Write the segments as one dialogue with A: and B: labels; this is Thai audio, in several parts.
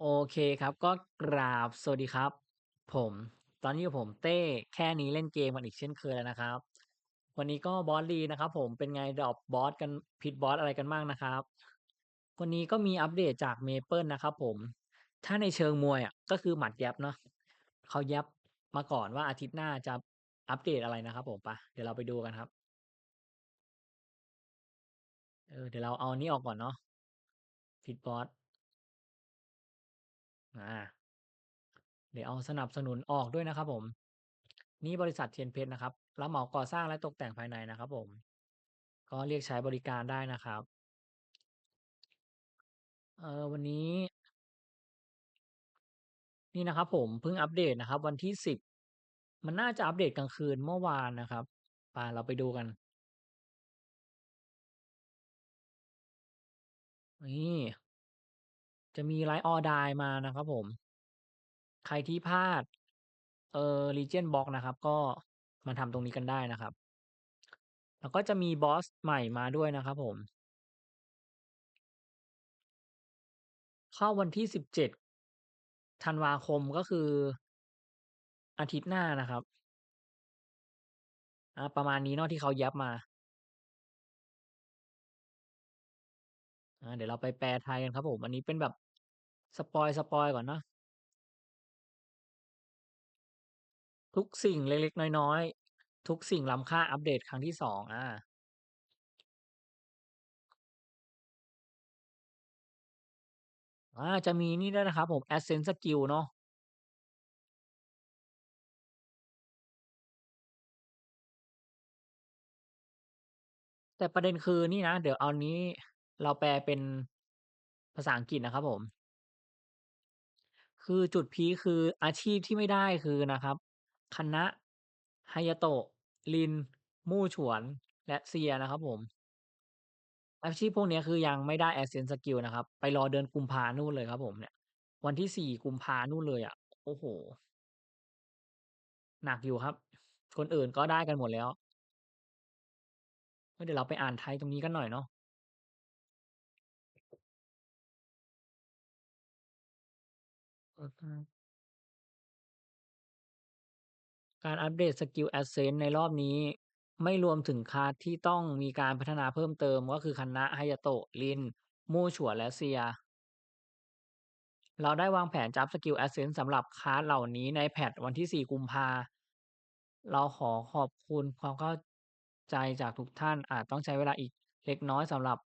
A: โอเคครับ ก็กราบสวัสดีครับ ผม ตอนนี้อยู่ผมเต้แค่นี้เล่นเกมกันอีกเช่นเคยแล้วนะครับ วันนี้ก็บอสลีนะครับผมเป็นไงดรอปบอสกันผิดบอสอะไรกันบ้างนะครับ?วันนี้ก็มีอัปเดตจาก Maple นะครับผมถ้าในเชิงมวยอะก็คือหมัดยับเนาะเขายับมาก่อนว่าอาทิตย์หน้าจะอัปเดตอะไรนะครับผมไปเดี๋ยวเราไปดูกันครับเออเดี๋ยวเราเอาอันนี้ออกก่อนเนาะผิดบอส อา เดี๋ยวเอาสนับสนุนออกด้วยนะครับผม นี่บริษัทเทียนเพชรนะครับ รับเหมาก่อสร้างและตกแต่งภายในนะครับผม ก็เรียกใช้บริการได้นะครับ เอ่อ วันนี้ นี่นะครับผม เพิ่งอัปเดตนะครับ วันที่ 10 มันน่าจะอัปเดตกลางคืนเมื่อวานนะครับ ไป เราไปดูกัน นี่ จะมี Ride or Die มานะครับผม ใครที่พลาด เอ่อ Legion Box นะครับ ก็มาทำตรงนี้กันได้นะครับ แล้วก็จะมีบอสใหม่มาด้วยนะครับผม เข้าวันที่17ธันวาคมก็คือ อาทิตย์หน้านะครับอาประมาณนี้เนาะที่เขายับมาอาเดี๋ยวเราไปแปลไทยกันครับผม อันนี้เป็นแบบ สปอยล์สปอยล์ก่อนเนาะ ทุกสิ่งเล็ก ๆ น้อย ๆ ทุกสิ่งล้ำค่าอัปเดตครั้งที่ 2 อา อา จะมีนี่ด้วยนะครับผม Ascent Skill เนาะ แต่ประเด็นคือนี่นะ เดี๋ยวเอานี้ เราแปลเป็นภาษาอังกฤษนะครับผม คือจุดพีก คืออาชีพที่ไม่ได้ คือนะครับคันนะ Hayato รินมู่ฉวน และเซียนะครับผม อาชีพพวกเนี้ย คือยังไม่ได้ Ascent Skill นะครับ ไปรอเดือนกุมภานู่นเลยครับผมเนี่ย วันที่ 4 กุมภานู่นเลยอะ โอ้โฮ หนักอยู่ครับ คนอื่นก็ได้กันหมดแล้วเดี๋ยวเราไปอ่านไทยตรงนี้กันหน่อยเนาะ อือฮึ การอัปเดตสกิล Ascent ในรอบนี้ ไม่รวมถึงคาที่ต้องมีการพัฒนาเพิ่มเติม ก็คือคันนะ Hayato รินมู่ฉวน และเซียเราได้วางแผนจับสกิล Ascent สำหรับคาเหล่านี้ในแพตช์วันที่ 4 กุมภา เราขอขอบคุณความเข้าใจจากทุกท่าน อาจต้องใช้เวลาอีกเล็กน้อยสำหรับ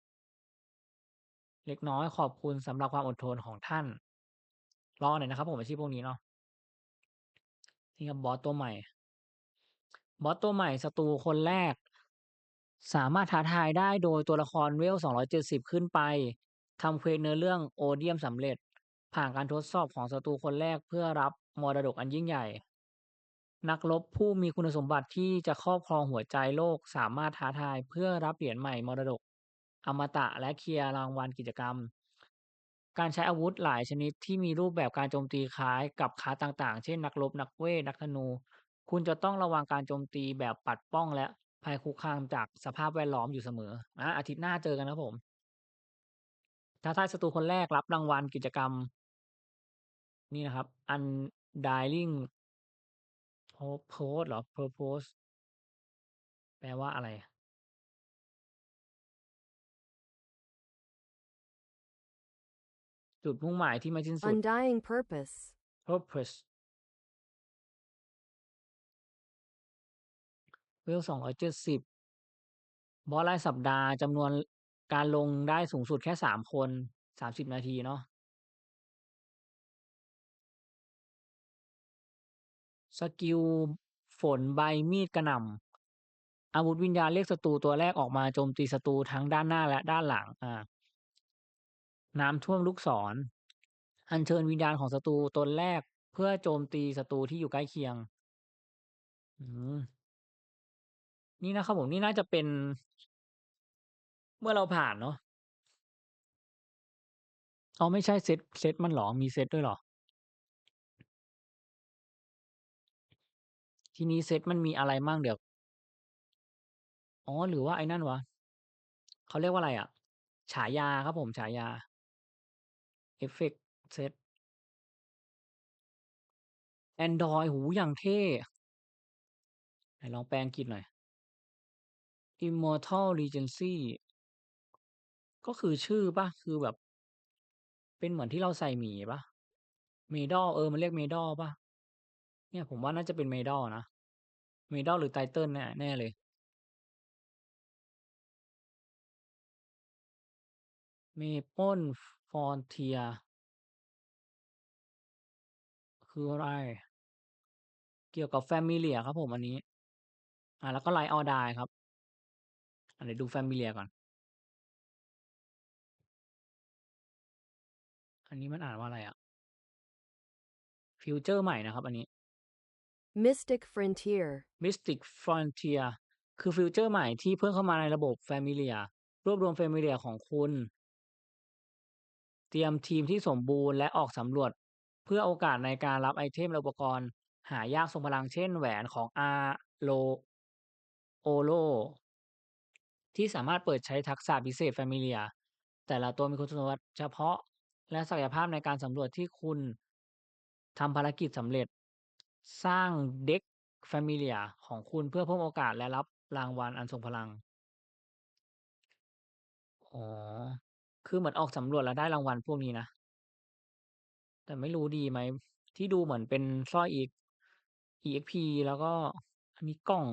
A: เล็กน้อย ขอบคุณสำหรับความอดทนของท่าน รอหน่อยนะครับ ผมอาชีพพวกนี้เนาะนี่ครับบอสตัวใหม่ บอสตัวใหม่ศัตรูคนแรก สามารถท้าทายได้โดยตัวละครเวล 270 ขึ้นไปทำเควสเนื้อเรื่อง Odium สำเร็จ ผ่านการทดสอบของศัตรูคนแรกเพื่อรับมรดกอันยิ่งใหญ่ นักรบผู้มีคุณสมบัติที่จะครอบครองหัวใจโลกสามารถท้าทายเพื่อรับเหรียญใหม่มรดก อมตะและเคลียร์รางวัลกิจกรรม การใช้อาวุธหลายชนิดที่มีรูปแบบการโจมตีคล้ายกับคลาต่าง ๆ เช่น นักรบ นักเวท นักธนู คุณจะต้องระวังการโจมตีแบบปัดป้อง และภัยคุกคามจากสภาพแวดล้อมอยู่เสมอ อา อาทิตย์หน้าเจอกันครับผม ท้าทายศัตรูคนแรก รับรางวัลกิจกรรม นี่นะครับ Undying Purpose เหรอ? Purpose แปลว่าอะไร? จุดมุ่งหมายที่ไม่สิ้นสุด
B: Undying purpose.
A: Purpose เวล270บอสรายสัปดาห์จำนวนการลงได้สูงสุดแค่3คน30นาทีเนาะสกิลฝนใบมีดกระหน่ำอาวุธวิญญาณเรียกศัตรูตัวแรกออกมาโจมตีศัตรูทั้งด้านหน้าและด้านหลังอา น้ำท่วมลูกศร อัญเชิญวิญญาณของศัตรูตนแรก เพื่อโจมตีศัตรูที่อยู่ใกล้เคียงนี่นะครับผมนี่น่าจะเป็น เมื่อเราผ่านเนาะอ๋อไม่ใช่เซตเซตมันหรอ?มีเซตด้วยหรอ?ทีนี้เซตมันมีอะไรมั่ง?เดี๋ยว อ๋อ หรือว่าไอ้นั่นวะเขาเรียกว่าอะไรอะฉายาครับผมฉายา เอฟเฟกต์เซตแอนดรอยโอ้โฮอย่างเท่ ไหนลองแปลงกฤษหน่อย Immortal Regency ก็คือชื่อปล่า?คือแบบ เป็นเหมือนที่เราใส่หมีปล่า? Medal เออ มันเรียก Medal เปล่า?เนี่ยผมว่าน่าจะเป็น Medal นะ Medal หรือ Title แน่แน่เลย Maple Frontier คืออะไร?เกี่ยวกับ Familiar ครับผมอันนี้ อ่าแล้วก็ Ride or Die ครับอ่าเดี๋ยวดู Familiar ก่อน อันนี้มันอ่านว่าอะไรอะ?ฟีเจอร์ใหม่นะครับ อันนี้
B: Mystic Frontier
A: Mystic Frontier คือฟีเจอร์ใหม่ที่เพิ่มเข้ามาในระบบ Familiar รวบรวม Familiar ของคุณ เตรียมทีมที่สมบูรณ์และออกสำรวจ เพื่อโอกาสในการรับไอเทมและอุปกรณ์ หายากทรงพลังเช่นแหวนของ Alo Olo ที่สามารถเปิดใช้ทักษะพิเศษ Familiar แต่ละตัวมีคุณสมบัติเฉพาะ และศักยภาพในการสำรวจที่คุณทำภารกิจสำเร็จ สร้าง Deck Familiar ของคุณเพื่อเพิ่มโอกาสและรับรางวัลอันทรงพลัง อ๋อ คือเหมือนออกสำรวจแล้วได้รางวัลพวกนี้นะ แต่ไม่รู้ดีไหม ที่ดูเหมือนเป็นสร้อย EX EXP แล้วก็อันนี้กล่อง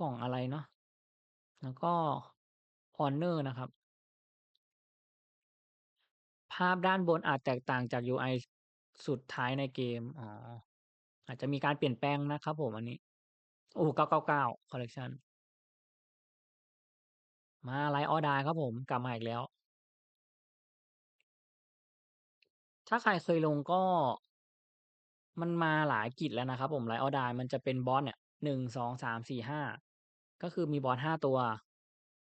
A: กล่องอะไรเนาะ แล้วก็ Honor นะครับ ภาพด้านบนอาจแตกต่างจาก UI สุดท้ายในเกม อ๋อ อาจจะมีการเปลี่ยนแปลงนะครับผมอันนี้ โอ้999คอลเลกชัน มา Ride or Die ครับผม กลับมาอีกแล้ว ถ้าใครเคยลงก็ มันมาหลายกิจแล้วนะครับผม Ride or Die มันจะเป็นบอสเนี่ย1 2 3 4 5ก็คือมีบอส5ตัว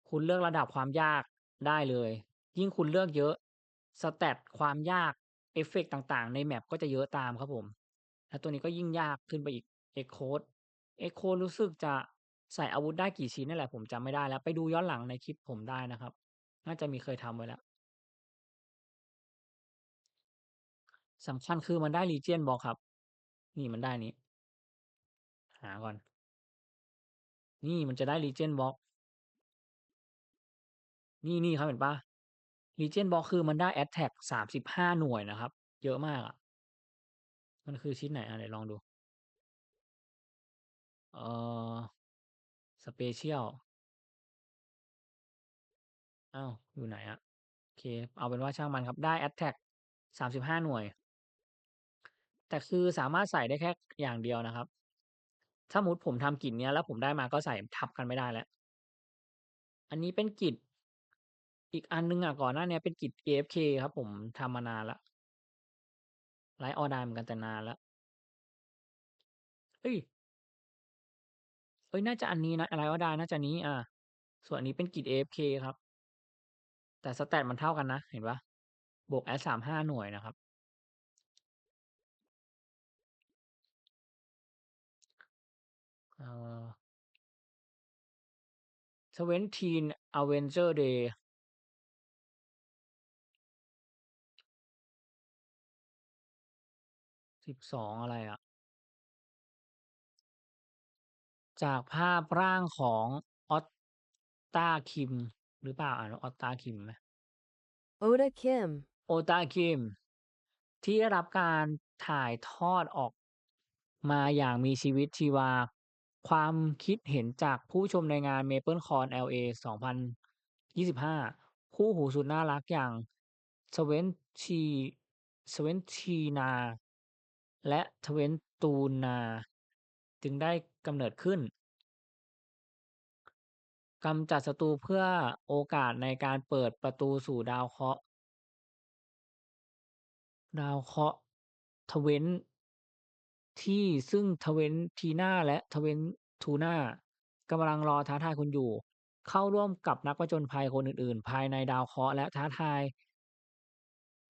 A: คุณเลือกระดับความยากได้เลย ยิ่งคุณเลือกเยอะ Stat ความยากเอฟเฟกต์ต่างๆ ใน Map ก็จะเยอะตามครับผม แล้วตัวนี้ก็ยิ่งยากขึ้นไปอีก Echoes Echoes รู้สึกจะ ใส่อาวุธได้กี่ชิ้นนี่แหละผมจำไม่ได้แล้ว ไปดูย้อนหลังในคลิปผมได้นะครับ น่าจะมีเคยทำไว้แล้วสำคัญคือมันได้ Legion Box ครับ นี่มันได้นี้ หาก่อน นี่มันจะได้ Legion Box นี่ๆครับเห็นปล่า? Legion Box คือมันได้ Attack 35หน่วยนะครับ เยอะมากอะมันคือชิ้นไหนอาไหนลองดู เอ่อ Special อ้าว อยู่ไหนอะ?โอเค เอาเป็นว่าช่างมันครับ ได้ Attack 35หน่วย แต่คือสามารถใส่ได้แค่อย่างเดียวนะครับ ถ้าสมมุติผมทำกิจเนี้ย แล้วผมได้มาก็ใส่ทับกันไม่ได้แล้ว อันนี้เป็นกิจอีกอันหนึ่งอะก่อนหน้าเนี้ยเป็นกิจ AFK ครับ ผมทำมานานล้ว Ride or Die เหมือนกันแต่นานล้วเฮ้ย เฮ้ย น่าจะอันนี้นะ Ride or Die น่าจะนี้ อา ส่วนอันนี้เป็นกิจ AFK ครับ แต่ Stat มันเท่ากันนะ เห็นเปล่า?บวก Add 35 หน่วยนะครับ เอ่อ Seventeen Avenger Day 12 อะไรอะ? จากภาพร่างของ Ota Kim หรือเปล่าอ่านว่า Ota Kim ไหม?
B: Ota Kim
A: Ota Kim ที่ได้รับการถ่ายทอดออกมาอย่างมีชีวิตชีวา ความคิดเห็นจากผู้ชมในงาน MapleCon LA 2025 คู่หูสุดน่ารักอย่าง Twenty Twentina และ Twentouna จึงได้กำเนิดขึ้นกำจัดศัตรูเพื่อโอกาสในการเปิดประตูสู่ดาวเคราะห์ ดาวเคราะห์ Twent ที่ซึ่ง Twentina และ Twentuna กำลังรอท้าทายคุณอยู่ เข้าร่วมกับนักผจญภัยคนอื่นๆ ภายในดาวเคราะห์และท้าทาย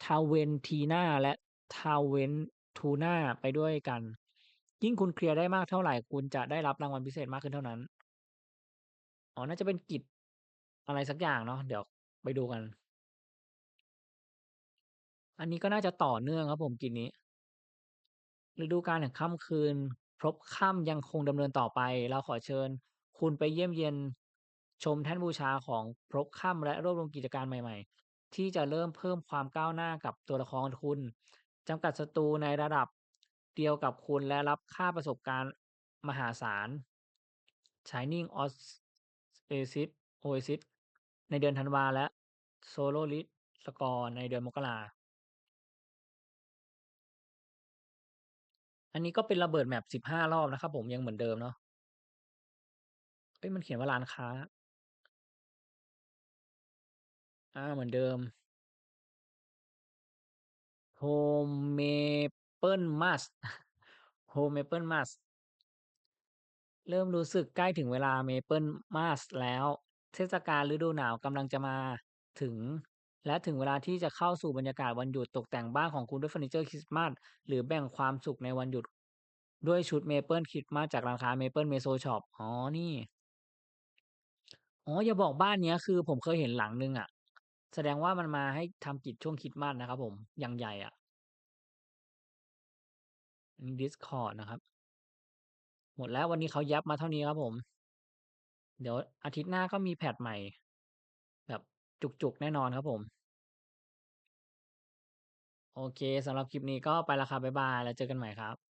A: Tawentina และ Tawentuna ไปด้วยกัน ยิ่งคุณเคลียร์ได้มากเท่าไร คุณจะได้รับรางวัลพิเศษมากขึ้นเท่านั้น อ๋อ น่าจะเป็นกิจ อะไรสักอย่างเนาะ เดี๋ยวไปดูกัน อันนี้ก็น่าจะต่อเนื่องครับผมกิจนี้ ฤดูกาลแห่งค่ำคืน พบค่ำยังคงดำเนินต่อไป เราขอเชิญคุณไปเยี่ยมเยียน ชมแท่นบูชาของพบค่ำและรวบรวมกิจการใหม่ ๆ ที่จะเริ่มเพิ่มความก้าวหน้ากับตัวละครคุณ จำกัดศัตรูในระดับ เดียวกับคุณ และรับค่าประสบการณ์มหาศาล Shining Oasis Oasis ในเดือนธันวาและ Soloist Score ในเดือนมกราอันนี้ก็เป็นระเบิด map 15รอบนะครับผมยังเหมือนเดิมเนาะเฮ้ยมันเขียนว่าร้านค้า อ่าเหมือนเดิม Home Maple Must Home Maple Must เริ่มรู้สึกใกล้ถึงเวลา Maple Mast แล้ว เทศกาลฤดูหนาวกำลังจะมาถึง และถึงเวลาที่จะเข้าสู่บรรยากาศวันหยุดตกแต่งบ้านของคุณด้วยเฟอร์นิเจอร์คริสต์มาสหรือแบ่งความสุขในวันหยุด ด้วยชุด Maple คริสต์มาสจากร้านค้า Maple Meso Shop อ๋อนี่อ๋ออย่าบอกบ้านเนี้ยคือผมเคยเห็นหลังนึงอะแสดงว่ามันมาให้ทำกิจช่วงคริสต์มาสนะครับผมอย่างใหญ่อะ อืม Discord นะครับ หมดแล้ว วันนี้เขายับมาเท่านี้ครับผม เดี๋ยวอาทิตย์หน้าก็มีแพตช์ใหม่ แบบจุก ๆ แน่นอนครับผม โอเค สำหรับคลิปนี้ก็ไปแล้วครับ บ๊ายบาย แล้วเจอกันใหม่ครับ